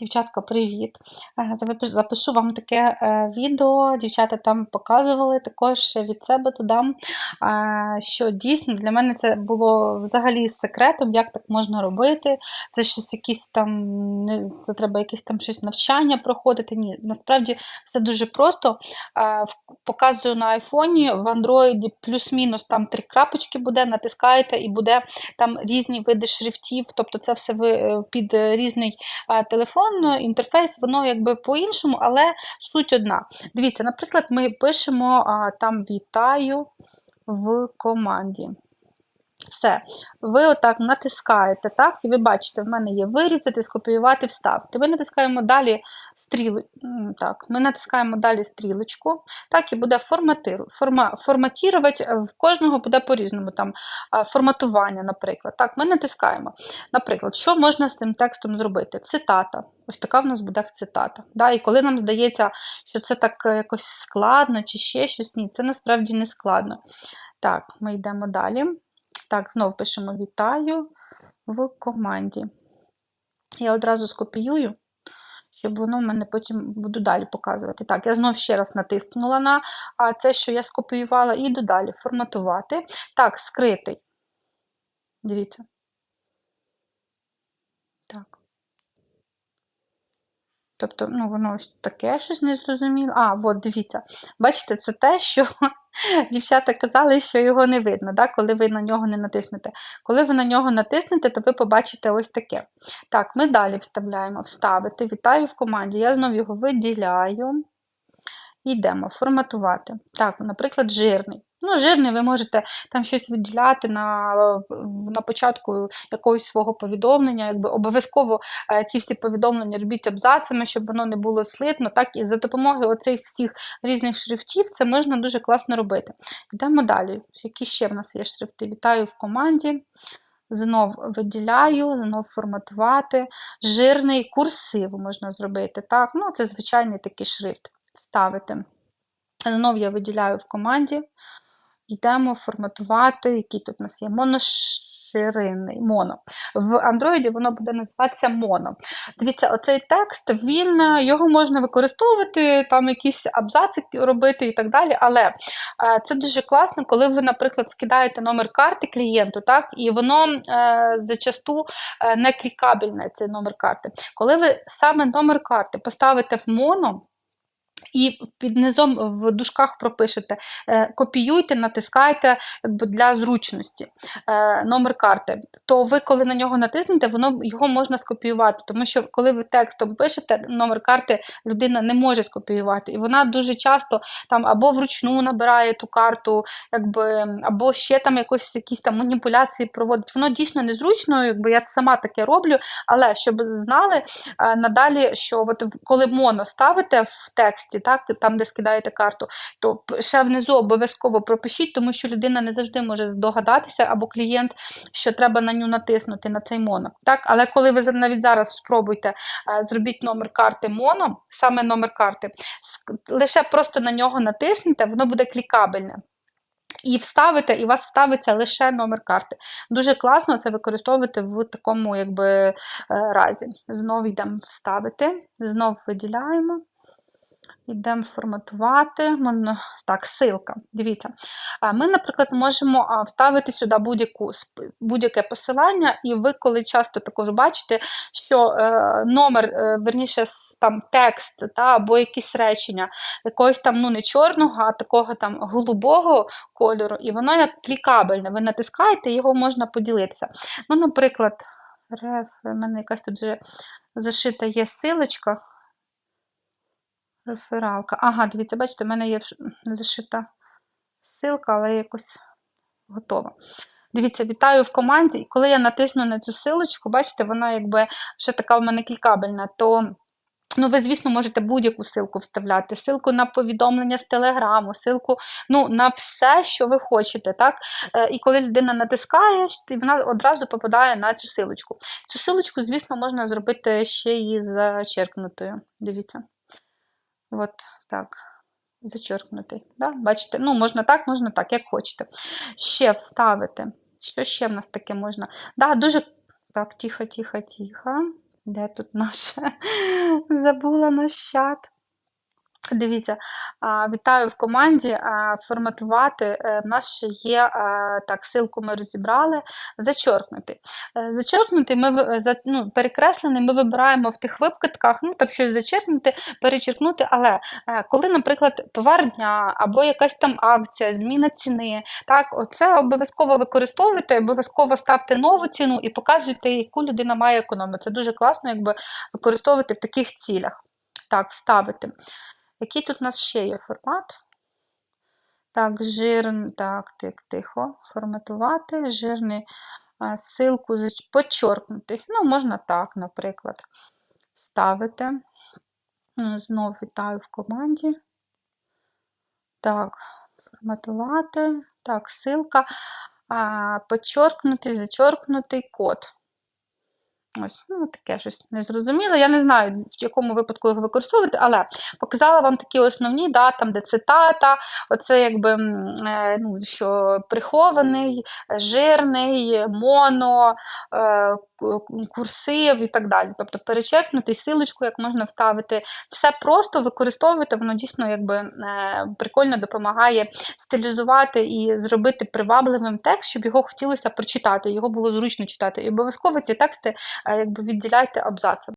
Дівчатка, привіт! Е, Запишу вам таке е, відео. Дівчата там показували також від себе додам, е, що дійсно для мене це було взагалі секретом, як так можна робити. Це щось якісь там, це треба якесь там щось навчання проходити. Ні, насправді все дуже просто. Показую на айфоні, в андроїді плюс-мінус там три крапочки буде, натискаєте і буде там різні види шрифтів, тобто це все ви під різний а, телефон, інтерфейс, воно якби по-іншому, але суть одна. Дивіться, наприклад, ми пишемо а, там вітаю в команді. Все, ви отак натискаєте, так, і ви бачите, в мене є вирізати, скопіювати, вставити. Ми натискаємо далі так, ми натискаємо далі стрілочку, так, і буде формати... форма... форматувати, е, в кожного буде по-різному, там, форматування, наприклад. Так, ми натискаємо. Наприклад, що можна з цим текстом зробити? Цитата. Ось така в нас буде цитата. Да? І коли нам здається, що це так е, якось складно чи ще щось, ні, це насправді не складно. Так, ми йдемо далі. Так, знов пишемо вітаю в команді. Я одразу скопіюю, щоб воно мене потім буду далі показувати. Так, я знов ще раз натиснула на а, це, що я скопіювала, і йду далі форматувати. Так, скритий. Дивіться. Так. Тобто, ну, воно ось таке щось незрозуміло. А, от, дивіться. Бачите, це те, що дівчата казали, що його не видно, да, коли ви на нього не натиснете. Коли ви на нього натиснете, то ви побачите ось таке. Так, ми далі вставляємо вставити. Вітаю в команді. Я знову його виділяю. Йдемо форматувати. Так, наприклад, жирний. Ну, жирний ви можете там щось виділяти на, на початку якогось свого повідомлення. Якби обов'язково е, ці всі повідомлення робіть абзацами, щоб воно не було слитно. Так, і за допомогою оцих всіх різних шрифтів це можна дуже класно робити. Йдемо далі. Які ще в нас є шрифти? Вітаю в команді. Знов виділяю, знов форматувати. Жирний курсив можна зробити. Так, ну це звичайний такий шрифт. Вставити. Знов я виділяю в команді. Йдемо форматувати, який тут у нас є моноширинний, моно. В Android воно буде називатися моно. Дивіться, оцей текст, він, е, його можна використовувати, там якісь абзаци робити і так далі. Але е, це дуже класно, коли ви, наприклад, скидаєте номер карти клієнту, так, і воно е, зачасту е, не клікабельне, цей номер карти. Коли ви саме номер карти поставите в моно, і під низом в дужках пропишете, е, копіюйте, натискайте якби, для зручності е, номер карти, то ви, коли на нього натиснете, воно, його можна скопіювати. Тому що, коли ви текстом пишете, номер карти людина не може скопіювати. І вона дуже часто там або вручну набирає ту карту, якби, або ще там якось якісь там маніпуляції проводить. Воно дійсно незручно, якби я сама таке роблю, але щоб знали е, надалі, що от коли моно ставите в тексті, так, там, де скидаєте карту, то ще внизу обов'язково пропишіть, тому що людина не завжди може здогадатися, або клієнт, що треба на ню натиснути на цей моно. Так? Але коли ви навіть зараз спробуйте, е, зробіть номер карти моно, саме номер карти, лише просто на нього натиснете, воно буде клікабельне. І вставите, і у вас вставиться лише номер карти. Дуже класно це використовувати в такому якби, е, разі. Знову йдемо вставити, знов виділяємо. Йдемо форматувати. Так, ссылка. Дивіться. Ми, наприклад, можемо вставити сюди будь-яке посилання, і ви, коли часто також бачите, що е, номер, е, верніше, там текст та, або якісь речення, якогось там ну, не чорного, а такого там голубого кольору, і воно як клікабельне. Ви натискаєте, його можна поділитися. Ну, наприклад, реф, в мене якась тут вже зашита є силочка. Рефералка. Ага, дивіться, бачите, в мене є зашита ссылка, але якось готова. Дивіться, вітаю в команді. І коли я натисну на цю силочку, бачите, вона якби ще така в мене клікабельна, то ну, ви, звісно, можете будь-яку силку вставляти, силку на повідомлення з Телеграму, силку ну, на все, що ви хочете. так? Е, І коли людина натискає, вона одразу попадає на цю силочку. Цю силочку, звісно, можна зробити ще і зачеркнутою. Дивіться. От так. Зачеркнутий. Да? Бачите? Ну, можна так, можна так, як хочете. Ще вставити. Що ще в нас таке можна? Да, дуже. Так, тихо, тихо, тихо. Де тут наше? Забула наш чат. Дивіться, вітаю в команді. Форматувати. е, В нас ще є так, ссылку ми розібрали. Зачеркнути. Е, Зачеркнути, ми ну, перекреслений, ми вибираємо в тих випадках, ну там щось зачеркнути, перечеркнути. Але е, коли, наприклад, товар дня або якась там акція, зміна ціни, так, оце обов'язково використовуйте, обов'язково ставте нову ціну і показуйте, яку людина має економію. Це дуже класно, якби використовувати в таких цілях. Так, вставити. Який тут у нас ще є формат? Так, жирний, так, тих, тихо, форматувати, жирний, зач- подчоркнути. Ну, можна так, наприклад, ставити. М, Знов вітаю в команді. Так, форматувати, так, ссылка, а, подчоркнутий, зачоркнутий код. Ось, ну, таке щось незрозуміле. Я не знаю, в якому випадку його використовувати, але показала вам такі основні, да, там, де цитата, оце якби е, ну, що прихований, жирний, моно, е, курсив і так далі. Тобто перечеркнути силочку, як можна вставити. Все просто використовуйте, воно дійсно якби е, прикольно допомагає стилізувати і зробити привабливим текст, щоб його хотілося прочитати, його було зручно читати. І обов'язково ці тексти якби відділяйте абзацами.